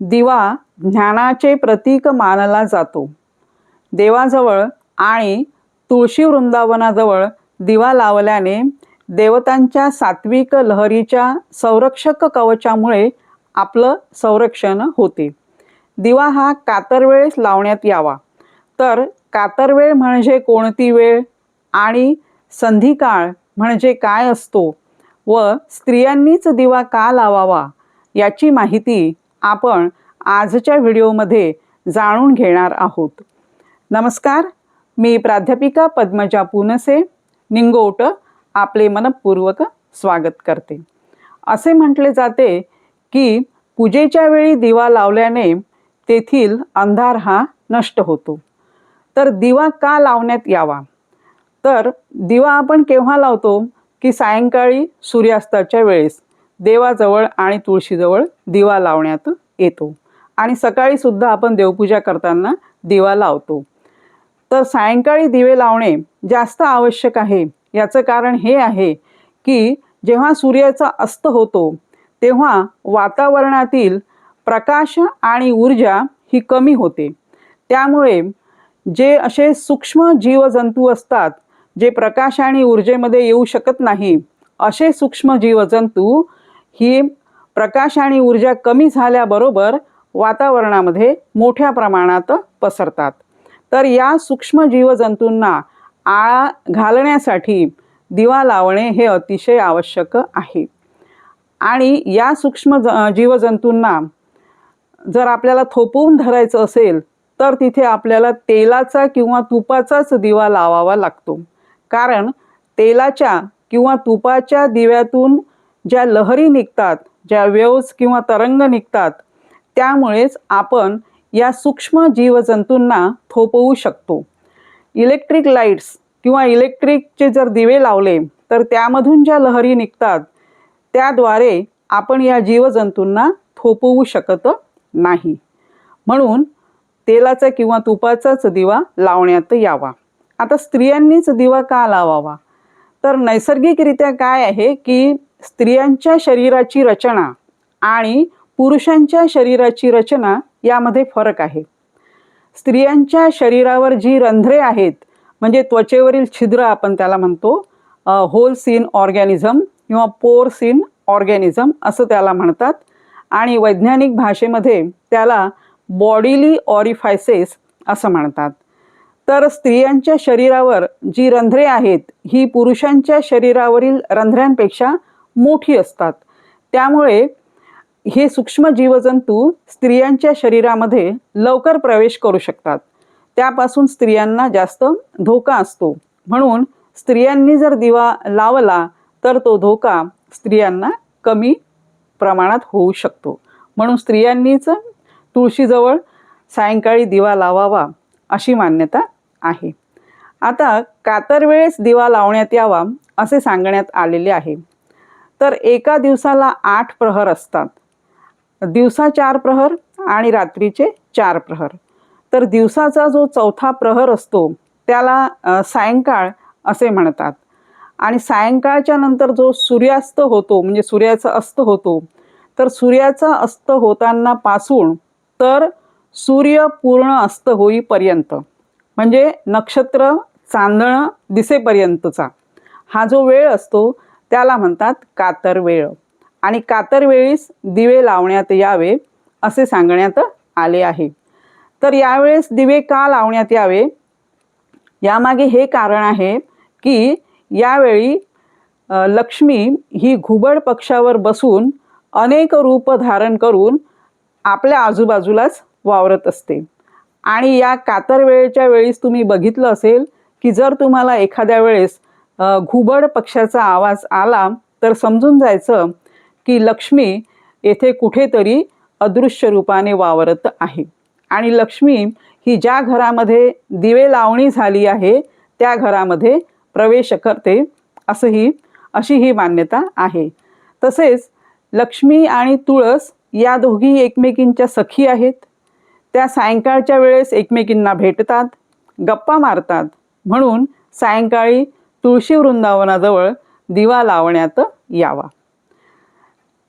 दिवा ज्ञानाचे प्रतीक मानला जातो. देवाजवळ आणि तुळशी वृंदावनाजवळ दिवा लावल्याने देवतांच्या सात्विक लहरीच्या संरक्षक कवचामुळे आपलं संरक्षण होते. दिवा हा कातरवेळेस लावण्यात यावा. तर कातरवेळ म्हणजे कोणती वेळ? आणि संधिकाळ म्हणजे काय असतो? व स्त्रियांनीच दिवा का लावावा? याची माहिती आपण आजच्या व्हिडिओमध्ये जाणून घेणार आहोत. नमस्कार मी प्राध्यापिका पद्मजा पुनसे निंगोट आपले मनपूर्वक स्वागत करते. असे म्हटले जाते की पूजेच्या वेळी दिवा लावल्याने तेथील अंधार हा नष्ट होतो. तर दिवा का लावण्यात यावा? तर दिवा आपण केव्हा लावतो? की सायंकाळी सूर्यास्ताच्या वेळेस. देवाजवळ आणि तुळशीजवळ दिवा लावण्यात येतो. आणि सकाळी सुद्धा आपण देवपूजा करताना दिवा लावतो. तर सायंकाळी दिवे लावणे जास्त आवश्यक आहे. याचं कारण हे आहे की जेव्हा सूर्याचा अस्त होतो तेव्हा वातावरणातील प्रकाश आणि ऊर्जा ही कमी होते. त्यामुळे जे असे सूक्ष्म जीवजंतू असतात जे प्रकाश आणि ऊर्जेमध्ये येऊ शकत नाही असे सूक्ष्म जीवजंतू ही प्रकाश आणि ऊर्जा कमी झाल्याबरोबर वातावरणामध्ये मोठ्या प्रमाणात पसरतात. तर या सूक्ष्म जीवजंतूंना आळा घालण्यासाठी दिवा लावणे हे अतिशय आवश्यक आहे. आणि या सूक्ष्म ज जीवजंतूंना जर आपल्याला थोपवून धरायचं असेल तर तिथे आपल्याला तेलाचा किंवा तुपाचाच दिवा लावावा लागतो. कारण तेलाच्या किंवा तुपाच्या दिव्यातून ज्या लहरी निघतात ज्या वेव्स किंवा तरंग निघतात त्यामुळेच आपण या सूक्ष्म जीवजंतूंना थोपवू शकतो. इलेक्ट्रिक लाईट्स किंवा इलेक्ट्रिकचे जर दिवे लावले तर त्यामधून ज्या लहरी निघतात त्याद्वारे आपण या जीवजंतूंना थोपवू शकत नाही. म्हणून तेलाचा किंवा तुपाचाच दिवा लावण्यात यावा. आता स्त्रियांनीच दिवा का लावावा? तर नैसर्गिकरित्या काय आहे की स्त्रियांच्या शरीराची रचना आणि पुरुषांच्या शरीराची रचना यामध्ये फरक आहे. स्त्रियांच्या शरीरावर जी रंध्रे आहेत म्हणजे त्वचेवरील छिद्र आपण त्याला म्हणतो होल सीन ऑर्गॅनिझम किंवा पोर सीन ऑर्गॅनिझम असं त्याला म्हणतात. आणि वैज्ञानिक भाषेमध्ये त्याला बॉडीली ऑरिफायसेस असं म्हणतात. तर स्त्रियांच्या शरीरावर जी रंध्रे आहेत ही पुरुषांच्या शरीरावरील रंध्र्यांपेक्षा मोठी असतात. त्यामुळे हे सूक्ष्म जीवजंतू स्त्रियांच्या शरीरामध्ये लवकर प्रवेश करू शकतात. त्यापासून स्त्रियांना जास्त धोका असतो. म्हणून स्त्रियांनी जर दिवा लावला तर तो धोका स्त्रियांना कमी प्रमाणात होऊ शकतो. म्हणून स्त्रियांनीच तुळशीजवळ सायंकाळी दिवा लावावा अशी मान्यता आहे. आता कातर वेळेस दिवा लावण्यात यावा असे सांगण्यात आलेले आहे. तर एका दिवसाला आठ प्रहर असतात. दिवसा चार प्रहर आणि रात्रीचे चार प्रहर. तर दिवसाचा जो चौथा प्रहर असतो त्याला सायंकाळ असे म्हणतात. आणि सायंकाळच्या नंतर जो सूर्यास्त होतो म्हणजे सूर्याचा अस्त होतो तर सूर्याचा अस्त होताना पासून तर सूर्य पूर्ण अस्त होईपर्यंत म्हणजे नक्षत्र चांदणं दिसेपर्यंतचा. हा जो वेळ असतो त्याला म्हणतात कातर वेळ आणि कातर वेळीस दिवे लावण्यात यावे असे सांगण्यात आले आहे. तर यावेळेस दिवे का लावण्यात यावे? यामागे हे कारण आहे की यावेळी लक्ष्मी ही घुबड पक्षावर बसून अनेक रूप धारण करून आपल्या आजूबाजूलाच वावरत असते. आणि या कातर वेळेच्या वेळेस तुम्ही बघितलं असेल की जर तुम्हाला एखाद्या वेळेस घुबड पक्षाचा आवाज आला तर समजून जायचं की लक्ष्मी येथे कुठेतरी अदृश्य रूपाने वावरत आहे. आणि लक्ष्मी ही ज्या घरामध्ये दिवे लावणी झाली आहे त्या घरामध्ये प्रवेश करते असंही अशी ही मान्यता आहे. तसेच लक्ष्मी आणि तुळस या दोघी एकमेकींच्या सखी आहेत. त्या सायंकाळच्या वेळेस एकमेकींना भेटतात गप्पा मारतात. म्हणून सायंकाळी तुळशी वृंदावनाजवळ दिवा लावण्यात यावा.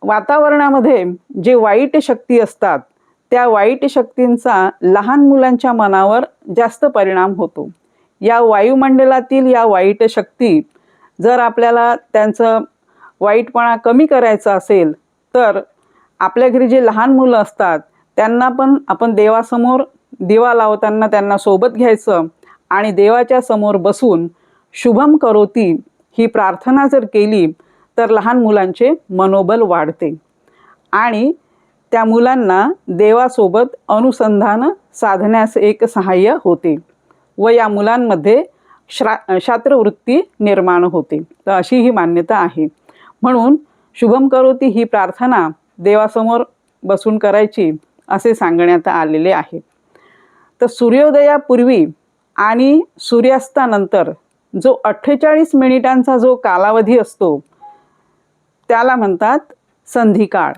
वातावरणामध्ये जे वाईट शक्ती असतात त्या वाईट शक्तींचा लहान मुलांच्या मनावर जास्त परिणाम होतो. या वायुमंडलातील या वाईट शक्ती जर आपल्याला त्यांचं वाईटपणा कमी करायचा असेल तर आपल्या घरी जे लहान मुलं असतात त्यांना पण आपण देवासमोर दिवा लावताना त्यांना सोबत घ्यायचं आणि देवाच्या समोर बसून शुभम करोती ही प्रार्थना जर केली तर लहान मुलांचे मनोबल वाढते. आणि त्या मुलांना देवासोबत अनुसंधान साधण्यास एक सहाय्य होते व या मुलांमध्ये श्रा शास्त्रवृत्ती निर्माण होते. तर अशी ही मान्यता आहे. म्हणून शुभम करोती ही प्रार्थना देवासमोर बसून करायची असे सांगण्यात आलेले आहे. तर सूर्योदयापूर्वी आणि सूर्यास्तानंतर जो अठ्ठेचाळीस मिनिटांचा जो कालावधी असतो त्याला म्हणतात संधिकाळ.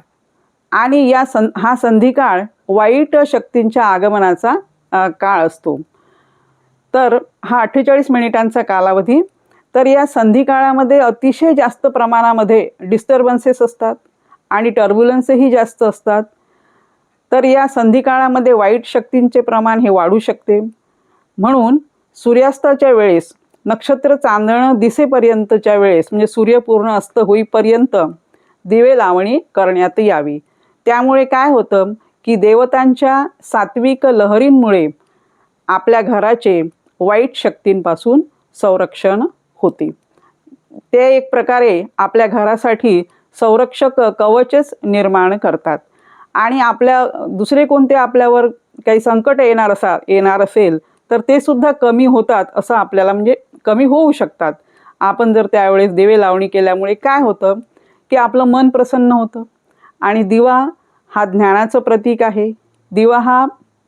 आणि या सं हा संधिकाळ वाईट शक्तींच्या आगमनाचा काळ असतो. तर हा अठ्ठेचाळीस मिनिटांचा कालावधी तर या संधिकाळामध्ये अतिशय जास्त प्रमाणामध्ये डिस्टर्बन्सेस असतात आणि टर्ब्युलन्सही जास्त असतात. तर या संधिकाळामध्ये वाईट शक्तींचे प्रमाण हे वाढू शकते. म्हणून सूर्यास्ताच्या वेळेस नक्षत्र चांदणं दिसेपर्यंतच्या वेळेस म्हणजे सूर्य पूर्ण अस्त होईपर्यंत दिवे लावणी करण्यात यावी. त्यामुळे काय होतं की देवतांच्या सात्विक लहरींमुळे आपल्या घराचे वाईट शक्तींपासून संरक्षण होते. ते एक प्रकारे आपल्या घरासाठी संरक्षक कवचच निर्माण करतात. आणि आपल्या दुसरे कोणते आपल्यावर काही संकट येणार असा येणार असेल तर ते सुद्धा कमी होतात असं आपल्याला म्हणजे कमी होऊ शकतात. आपण जर त्यावेळेस दिवे लावणी केल्यामुळे काय होतं? की आपलं मन प्रसन्न होतं. आणि दिवा हा ज्ञानाचं प्रतीक आहे. दिवा हा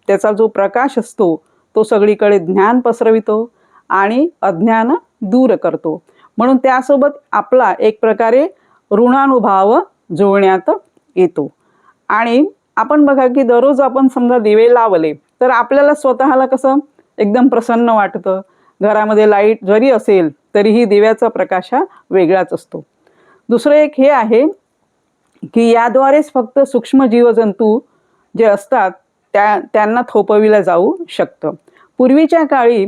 त्याचा जो प्रकाश असतो तो सगळीकडे ज्ञान पसरवितो आणि अज्ञान दूर करतो. म्हणून त्यासोबत आपला एक प्रकारे ऋणानुभाव जुळण्यात येतो. आणि आपण बघा की दररोज आपण समजा दिवे लावले तर आपल्याला स्वतःला कसं एकदम प्रसन्न वाटतं. घरामध्ये लाइट जरी असेल तरीही दिव्याचा प्रकाश हा वेगळाच असतो. दुसरं एक हे आहे की याद्वारेच फक्त सूक्ष्म जीवजंतू जे असतात त्या त्यांना थोपविलं जाऊ शकतं. पूर्वीच्या काळी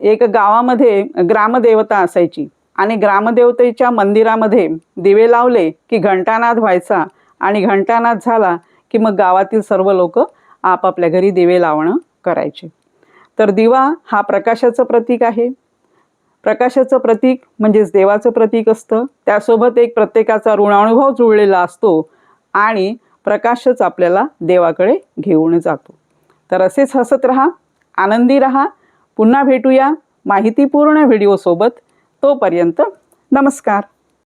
एक गावामध्ये ग्रामदेवता असायची आणि ग्रामदेवतेच्या मंदिरामध्ये दिवे लावले की घंटानाद व्हायचा आणि घंटानाद झाला की मग गावातील सर्व लोक आपापल्या घरी दिवे लावणं करायचे. तर दिवा हा प्रकाशाचं प्रतीक आहे. प्रकाशाचं प्रतीक म्हणजेच देवाचं प्रतीक असतं. त्यासोबत एक प्रत्येकाचा ऋणानुभव जुळलेला असतो आणि प्रकाशच आपल्याला देवाकडे घेऊन जातो. तर असेच हसत राहा आनंदी राहा. पुन्हा भेटूया माहितीपूर्ण व्हिडिओसोबत. तोपर्यंत नमस्कार.